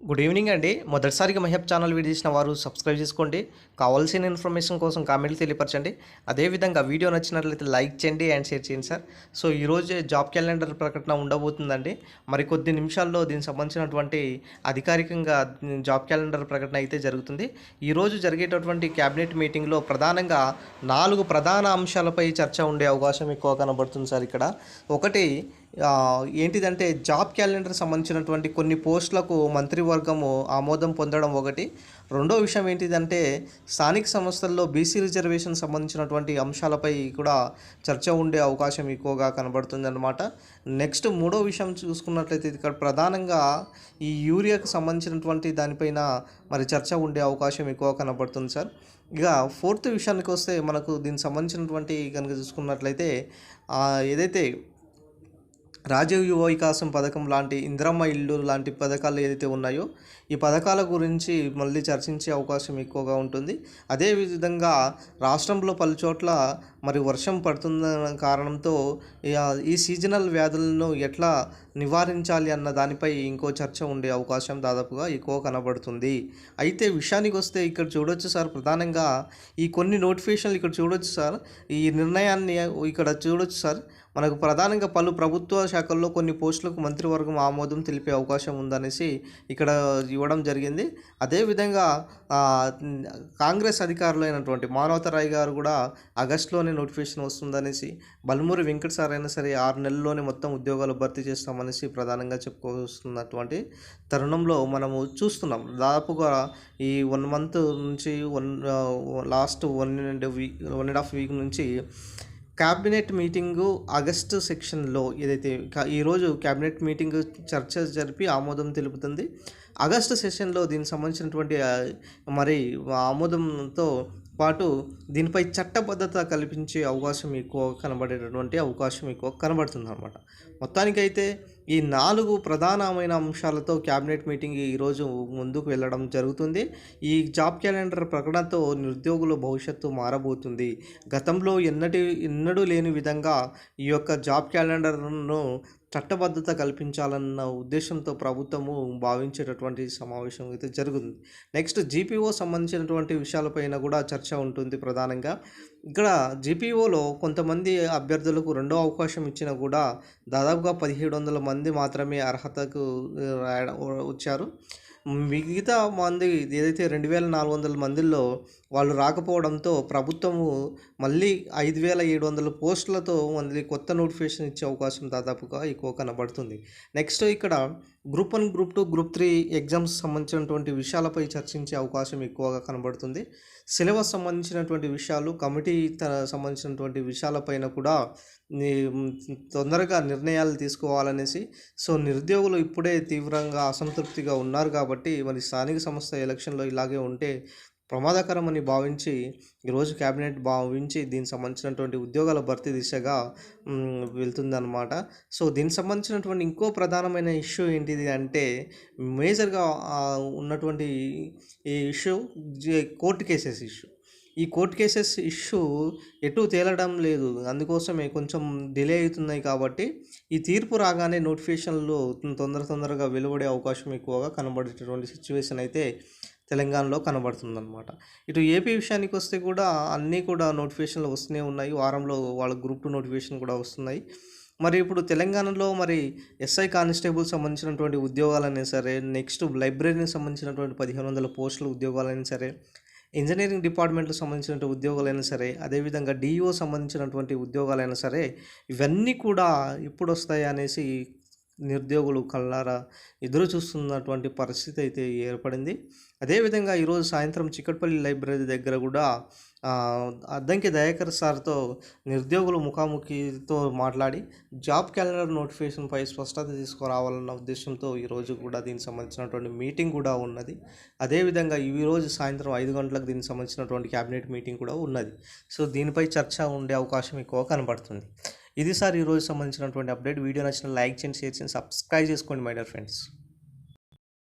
Good evening అండి. మొదటిసారిగా మహబ్ channel video చేసిన వారు సబ్స్క్రైబ్ చేసుకోండి. కావాల్సిన ఇన్ఫర్మేషన్ కోసం కామెంట్లు తెలియపరచండి. అదేవిధంగా వీడియో నచ్చినట్లయితే లైక్ చేయండి అండ్ షేర్ చేయండి సార్. సో ఈరోజు జాబ్ క్యాలెండర్ ప్రకటన ఉండబోతుందండి. మరి కొద్ది నిమిషాల్లో దీనికి సంబంధించినటువంటి అధికారికంగా జాబ్ క్యాలెండర్ ప్రకటన అయితే జరుగుతుంది. ఈరోజు జరిగేటటువంటి క్యాబినెట్ మీటింగ్లో ప్రధానంగా నాలుగు ప్రధాన అంశాలపై చర్చ ఉండే అవకాశం ఎక్కువ కనబడుతుంది సార్ ఇక్కడ. ఒకటి ఏంటిదంటే జాబ్ క్యాలెండర్ సంబంధించినటువంటి కొన్ని పోస్టులకు మంత్రివర్గము ఆమోదం పొందడం ఒకటి. రెండో విషయం ఏంటిదంటే స్థానిక సంస్థల్లో బీసీ రిజర్వేషన్ సంబంధించినటువంటి అంశాలపై కూడా చర్చ ఉండే అవకాశం ఎక్కువగా కనబడుతుంది అనమాట నెక్స్ట్ మూడో విషయం చూసుకున్నట్లయితే ఇక్కడ ప్రధానంగా ఈ యూరియాకు సంబంధించినటువంటి దానిపైన మరి చర్చ ఉండే అవకాశం ఎక్కువ కనబడుతుంది సార్. ఇక ఫోర్త్ విషయానికి వస్తే మనకు దీనికి సంబంధించినటువంటి కనుక చూసుకున్నట్లయితే ఏదైతే రాజీవ్ యువ వికాసం పథకం లాంటి ఇందిరమ్మ ఇల్లు లాంటి పథకాలు ఏదైతే ఉన్నాయో ఈ పథకాల గురించి మళ్ళీ చర్చించే అవకాశం ఎక్కువగా ఉంటుంది. అదేవిధంగా రాష్ట్రంలో పలు చోట్ల మరి వర్షం పడుతున్న కారణంతో ఈ- సీజనల్ వ్యాధులను ఎట్లా నివారించాలి అన్న దానిపై ఇంకో చర్చ ఉండే అవకాశం దాదాపుగా ఎక్కువ కనబడుతుంది. అయితే విషయానికి వస్తే ఇక్కడ చూడొచ్చు సార్ ప్రధానంగా ఈ కొన్ని నోటిఫికేషన్లు ఇక్కడ చూడొచ్చు సార్. ఈ నిర్ణయాన్ని ఇక్కడ చూడొచ్చు సార్. మనకు ప్రధానంగా పలు ప్రభుత్వ శాఖల్లో కొన్ని పోస్టులకు మంత్రివర్గం ఆమోదం తెలిపే అవకాశం ఉందనేసి ఇక్కడ ఇవ్వడం జరిగింది. అదేవిధంగా ఆ, కాంగ్రెస్ అధికారులైనటువంటి మానవతరాయ్ గారు కూడా ఆగస్టులోనే నోటిఫికేషన్ వస్తుందనేసి బల్మూరి వెంకట సార్ అయినా సరే ఆరు నెలల్లోనే మొత్తం ఉద్యోగాలు భర్తీ చేస్తామని మనిషి ప్రధానంగా చెప్పుకొస్తున్నటువంటి తరుణంలో మనము చూస్తున్నాం. దాదాపుగా ఈ వన్ మంత్ నుంచి one last one and week one and half week నుంచి క్యాబినెట్ మీటింగు ఆగస్టు సెక్షన్లో ఏదైతే ఈరోజు క్యాబినెట్ మీటింగ్ చర్చ జరిపి ఆమోదం తెలుపుతుంది. ఆగస్టు సెషన్లో దీనికి సంబంధించినటువంటి మరి ఆమోదంతో పాటు దీనిపై చట్టబద్ధత కల్పించే అవకాశం ఎక్కువ కనబడేటటువంటి అవకాశం ఎక్కువ కనబడుతుంది అనమాట మొత్తానికైతే ఈ నాలుగు ప్రధానమైన అంశాలతో క్యాబినెట్ మీటింగ్ ఈరోజు ముందుకు వెళ్ళడం జరుగుతుంది. ఈ జాబ్ క్యాలెండర్ ప్రకటనతో నిరుద్యోగుల భవిష్యత్తు మారబోతుంది. గతంలో ఎన్నటి ఎన్నడూ లేని విధంగా ఈ యొక్క జాబ్ క్యాలెండర్ను చట్టబద్ధత కల్పించాలన్న ఉద్దేశంతో ప్రభుత్వము భావించేటటువంటి సమావేశం అయితే జరుగుతుంది. నెక్స్ట్ జీపీఓ సంబంధించినటువంటి విషయాలపైన కూడా చర్చ ఉంటుంది ప్రధానంగా. ఇక్కడ జీపీఓలో కొంతమంది అభ్యర్థులకు రెండో అవకాశం ఇచ్చినా కూడా దాదాపుగా పదిహేడు వందల మంది మాత్రమే అర్హతకు రాయడం వచ్చారు. మిగతా మంది ఏదైతే రెండు వేల నాలుగు వందల మందిలో వాళ్ళు రాకపోవడంతో ప్రభుత్వము మళ్ళీ ఐదు వేల ఏడు వందల పోస్టులతో మళ్ళీ కొత్త నోటిఫికేషన్ ఇచ్చే అవకాశం దాదాపుగా ఎక్కువ కనబడుతుంది. నెక్స్ట్ ఇక్కడ group one group two group three exams సంబంధించినటువంటి విషయాలపై చర్చించే అవకాశం ఎక్కువగా కనబడుతుంది. సిలబస్ సంబంధించినటువంటి విషయాలు కమిటీ సంబంధించినటువంటి విషయాలపైన కూడా తొందరగా నిర్ణయాలు తీసుకోవాలనేసి సో నిరుద్యోగులు ఇప్పుడే తీవ్రంగా అసంతృప్తిగా ఉన్నారు కాబట్టి కాబట్టి మరి స్థానిక సంస్థ ఎలక్షన్లో ఇలాగే ఉంటే ప్రమాదకరం అని భావించి ఈరోజు క్యాబినెట్ భావించి దీనికి సంబంధించినటువంటి ఉద్యోగాల భర్తీ దిశగా వెళ్తుందన్నమాట. సో దీనికి సంబంధించినటువంటి ఇంకో ప్రధానమైన ఇష్యూ ఏంటిది అంటే మేజర్గా ఉన్నటువంటి ఈ ఇష్యూ కోర్టు కేసెస్ ఇష్యూ. ఈ కోర్ట్ కేసెస్ ఇష్యూ ఎటు తేలడం లేదు. అందుకోసమే కొంచెం డిలే అవుతున్నాయి కాబట్టి ఈ తీర్పు రాగానే నోటిఫికేషన్లు తొందర తొందరగా వెలువడే అవకాశం ఎక్కువగా కనబడేటటువంటి సిచ్యువేషన్ అయితే తెలంగాణలో కనబడుతుందన్నమాట. ఇటు ఏపీ విషయానికి వస్తే కూడా అన్నీ కూడా నోటిఫికేషన్లు వస్తూనే ఉన్నాయి. వారంలో వాళ్ళ గ్రూప్ టూ నోటిఫికేషన్ కూడా వస్తున్నాయి. మరి ఇప్పుడు తెలంగాణలో మరి ఎస్ఐ కానిస్టేబుల్ సంబంధించినటువంటి ఉద్యోగాలైనా సరే నెక్స్ట్ లైబ్రరీకి సంబంధించినటువంటి పదిహేను వందల పోస్టుల ఉద్యోగాలైనా సరే ఇంజనీరింగ్ డిపార్ట్మెంట్కి సంబంధించినటువంటి ఉద్యోగాలైనా సరే అదేవిధంగా డిఈఓ సంబంధించినటువంటి ఉద్యోగాలైనా సరే ఇవన్నీ కూడా ఎప్పుడు వస్తాయి అనేసి నిరుద్యోగులు కళ్ళారా ఎదురు చూస్తున్నటువంటి పరిస్థితి అయితే ఏర్పడింది. అదేవిధంగా ఈరోజు సాయంత్రం చిక్కట్పల్లి లైబ్రరీ దగ్గర కూడా అద్దంకి దయాకర్ సార్తో నిరుద్యోగులు ముఖాముఖితో మాట్లాడి జాబ్ క్యాలెండర్ నోటిఫికేషన్పై స్పష్టత తీసుకురావాలన్న ఉద్దేశంతో ఈరోజు కూడా దీనికి సంబంధించినటువంటి మీటింగ్ కూడా ఉన్నది. అదేవిధంగా ఈరోజు సాయంత్రం ఐదు గంటలకు దీనికి సంబంధించినటువంటి క్యాబినెట్ మీటింగ్ కూడా ఉన్నది. సో దీనిపై చర్చ ఉండే అవకాశం ఎక్కువ కనబడుతుంది. ఇది సార్ ఈరోజు సంబంధించినటువంటి అప్డేట్ వీడియో నచ్చిన లైక్ చేయండి షేర్ చేయండి సబ్స్క్రైబ్ చేసుకోండి మై డియర్ ఫ్రెండ్స్